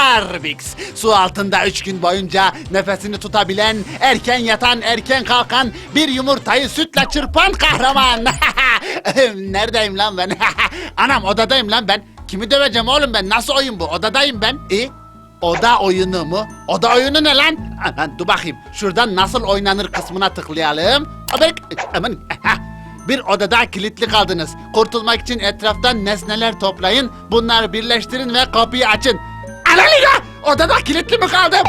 Harbix. Su altında üç gün boyunca nefesini tutabilen, erken yatan, erken kalkan, bir yumurtayı sütle çırpan kahraman. Neredeyim lan ben? Anam odadayım lan ben. Kimi döveceğim oğlum ben? Nasıl oyun bu? Odadayım ben. İyi. Oda oyunu mu? Oda oyunu ne lan? Lan dur bakayım. Şuradan nasıl oynanır kısmına tıklayalım. Aman. Bir odada kilitli kaldınız. Kurtulmak için etraftan nesneler toplayın. Bunları birleştirin ve kapıyı açın. Analiga! Odada kilitli mi kaldım?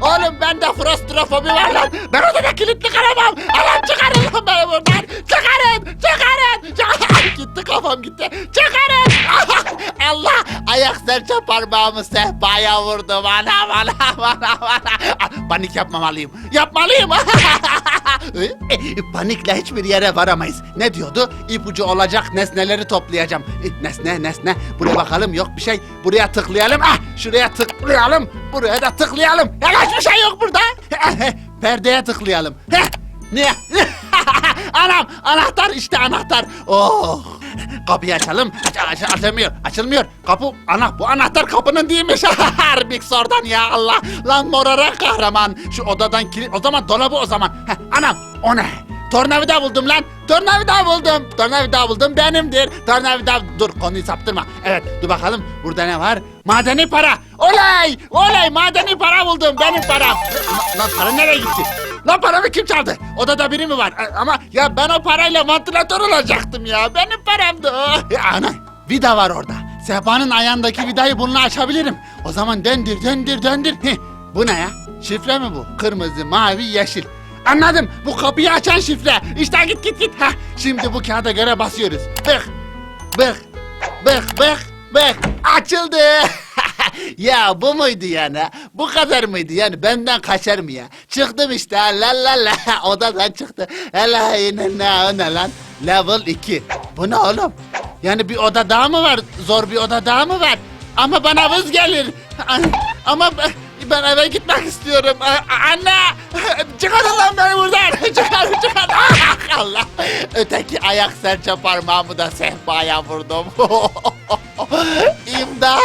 Oğlum bende frostrofobi var lan. Ben odada kilitli kalamam. Alan çıkarın lan beni buradan. Çıkarın! Çıkarın! Çıkarın! gitti kafam gitti. Çıkarın! Allah! Ayak serçe parmağımı sehpaya vurdum. Anam anam anam anam. Panik yapmamalıyım. Yapmalıyım. E, Panikle hiçbir yere varamayız. Ne diyordu? İpucu olacak nesneleri toplayacağım. E, Nesne nesne. Buraya bakalım yok bir şey. Buraya tıklayalım. Ah şuraya tıklayalım. Buraya da tıklayalım. Ya hiçbir şey yok burada. Perdeye tıklayalım. Heh, Ne? Anam anahtar işte anahtar. Oh. Kapıyı açalım. Aç, aç, açılmıyor. Açılmıyor. Kapı ana bu anahtar kapının değilmiş. Harbix oradan ya Allah. Lan morara kahraman. Şu odadan kilit. O zaman dolabı o zaman. Heh, anam o ne? Tornavida buldum lan. Tornavida buldum. Tornavida buldum benimdir. Tornavida dur konuyu saptırma. Evet dur bakalım burada ne var? Madeni para. Oley! Oley madeni para buldum. Benim param. Lan para nereye gitti? Lan paramı kim çaldı? Odada biri mi var? A- Ama ya ben o parayla vantilatör olacaktım ya. Benim paramdı o. Ya ana vida var orada. Sehpanın ayağındaki vidayı bununla açabilirim. O zaman döndür döndür döndür. Heh, bu ne ya? Şifre mi bu? Kırmızı, mavi, yeşil. Anladım. Bu kapıyı açan şifre. İşte git git git. Heh, şimdi bu kağıda göre basıyoruz. Bık. Bık. Bık bık bık. Açıldı. ya bu muydu yani? Bu kadar mıydı yani? Benden kaçar mı ya? Çıktım işte la la la. Odadan çıktı. Hele yine ne o ne lan? Level 2. Bu ne oğlum? Yani bir oda daha mı var? Zor bir oda daha mı var? Ama bana vız gelir. Ama ben- eve gitmek istiyorum. Anne! Çıkarın lan beni buradan! Çıkarın çıkarın! Ah, Allah! Öteki ayak serçe parmağımı da sehpaya vurdum. İmdat!